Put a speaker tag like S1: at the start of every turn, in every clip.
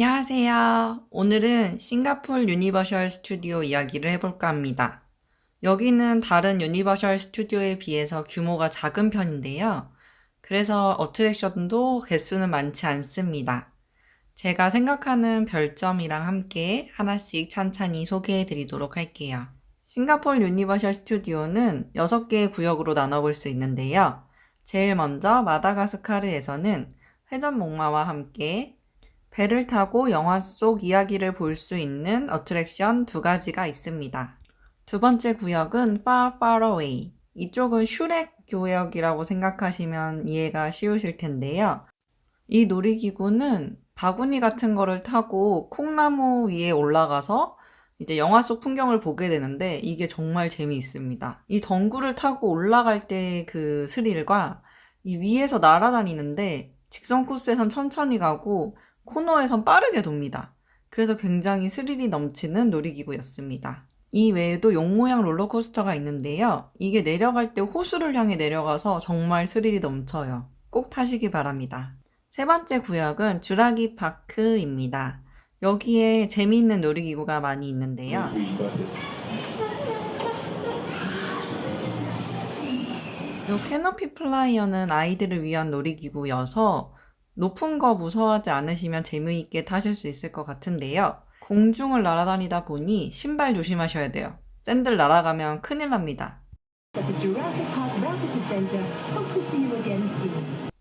S1: 안녕하세요. 오늘은 싱가폴 유니버셜 스튜디오 이야기를 해볼까 합니다. 여기는 다른 유니버셜 스튜디오에 비해서 규모가 작은 편인데요. 그래서 어트랙션도 개수는 많지 않습니다. 제가 생각하는 별점이랑 함께 하나씩 찬찬히 소개해 드리도록 할게요. 싱가폴 유니버셜 스튜디오는 6개의 구역으로 나눠볼 수 있는데요. 제일 먼저 마다가스카르에서는 회전 목마와 함께 배를 타고 영화 속 이야기를 볼 수 있는 어트랙션 두 가지가 있습니다. 두 번째 구역은 Far Far Away. 이쪽은 슈렉 구역이라고 생각하시면 이해가 쉬우실 텐데요. 이 놀이기구는 바구니 같은 거를 타고 콩나무 위에 올라가서 이제 영화 속 풍경을 보게 되는데 이게 정말 재미있습니다. 이 덩굴을 타고 올라갈 때 그 스릴과 이 위에서 날아다니는데 직선 코스에선 천천히 가고 코너에선 빠르게 돕니다. 그래서 굉장히 스릴이 넘치는 놀이기구였습니다. 이 외에도 용 모양 롤러코스터가 있는데요. 이게 내려갈 때 호수를 향해 내려가서 정말 스릴이 넘쳐요. 꼭 타시기 바랍니다. 세 번째 구역은 주라기 파크입니다. 여기에 재미있는 놀이기구가 많이 있는데요. 요 캐노피 플라이어는 아이들을 위한 놀이기구여서 높은 거 무서워하지 않으시면 재미있게 타실 수 있을 것 같은데요. 공중을 날아다니다 보니 신발 조심하셔야 돼요. 샌들 날아가면 큰일 납니다.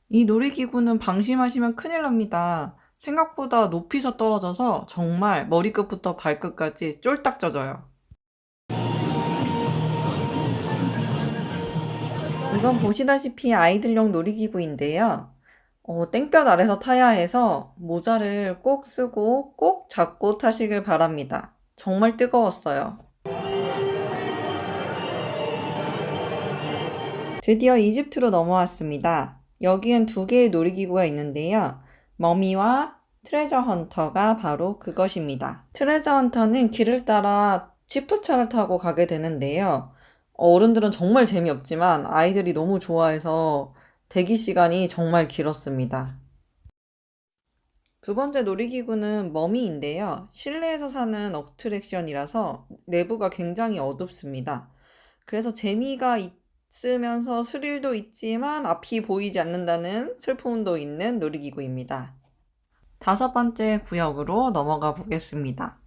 S1: 이 놀이기구는 방심하시면 큰일 납니다. 생각보다 높이서 떨어져서 정말 머리끝부터 발끝까지 쫄딱 젖어요. 이건 보시다시피 아이들용 놀이기구인데요. 어, 땡볕 아래서 타야 해서 모자를 꼭 쓰고 꼭 잡고 타시길 바랍니다. 정말 뜨거웠어요. 드디어 이집트로 넘어왔습니다. 여기엔 두 개의 놀이기구가 있는데요. 머미와 트레저 헌터가 바로 그것입니다. 트레저 헌터는 길을 따라 지프차를 타고 가게 되는데요. 어른들은 정말 재미없지만 아이들이 너무 좋아해서 대기 시간이 정말 길었습니다. 두 번째 놀이기구는 머미인데요. 실내에서 사는 어트랙션이라서 내부가 굉장히 어둡습니다. 그래서 재미가 있으면서 스릴도 있지만 앞이 보이지 않는다는 슬픔도 있는 놀이기구입니다. 다섯 번째 구역으로 넘어가 보겠습니다.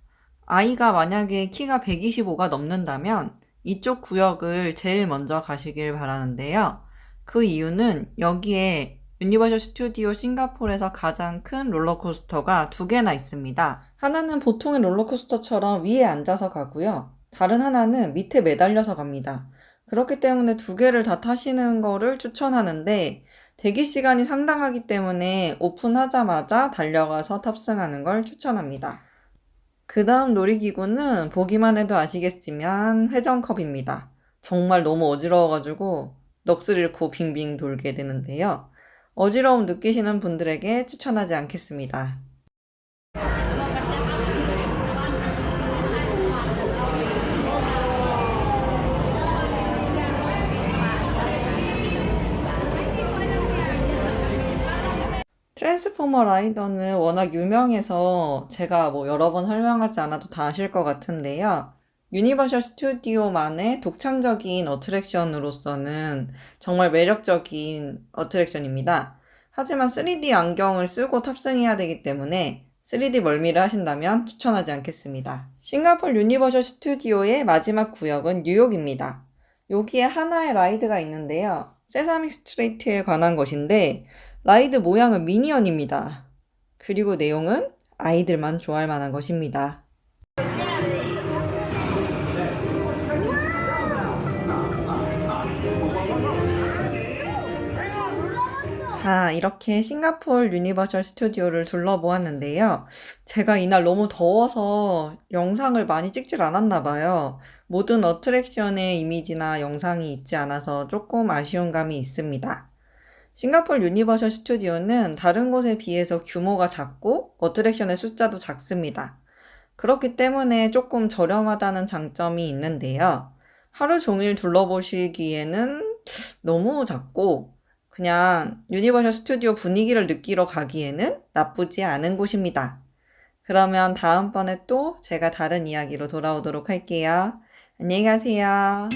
S1: 아이가 만약에 키가 125가 넘는다면 이쪽 구역을 제일 먼저 가시길 바라는데요. 그 이유는 여기에 유니버셜 스튜디오 싱가포르에서 가장 큰 롤러코스터가 두 개나 있습니다. 하나는 보통의 롤러코스터처럼 위에 앉아서 가고요. 다른 하나는 밑에 매달려서 갑니다. 그렇기 때문에 두 개를 다 타시는 거를 추천하는데 대기 시간이 상당하기 때문에 오픈하자마자 달려가서 탑승하는 걸 추천합니다. 그 다음 놀이기구는 보기만 해도 아시겠지만 회전컵입니다. 정말 너무 어지러워가지고 넋을 잃고 빙빙 돌게 되는데요. 어지러움 느끼시는 분들에게 추천하지 않겠습니다. 트랜스포머 라이더는 워낙 유명해서 제가 뭐 여러 번 설명하지 않아도 다 아실 것 같은데요. 유니버셜 스튜디오만의 독창적인 어트랙션으로서는 정말 매력적인 어트랙션입니다. 하지만 3D 안경을 쓰고 탑승해야 되기 때문에 3D 멀미를 하신다면 추천하지 않겠습니다. 싱가폴 유니버셜 스튜디오의 마지막 구역은 뉴욕입니다. 여기에 하나의 라이드가 있는데요. 세사미 스트레이트에 관한 것인데 라이드 모양은 미니언입니다. 그리고 내용은 아이들만 좋아할 만한 것입니다. 자, 이렇게 싱가폴 유니버셜 스튜디오를 둘러보았는데요. 제가 이날 너무 더워서 영상을 많이 찍질 않았나 봐요. 모든 어트랙션의 이미지나 영상이 있지 않아서 조금 아쉬운 감이 있습니다. 싱가폴 유니버셜 스튜디오는 다른 곳에 비해서 규모가 작고 어트랙션의 숫자도 작습니다. 그렇기 때문에 조금 저렴하다는 장점이 있는데요. 하루 종일 둘러보시기에는 너무 작고 그냥 유니버셜 스튜디오 분위기를 느끼러 가기에는 나쁘지 않은 곳입니다. 그러면 다음번에 또 제가 다른 이야기로 돌아오도록 할게요. 안녕히 가세요.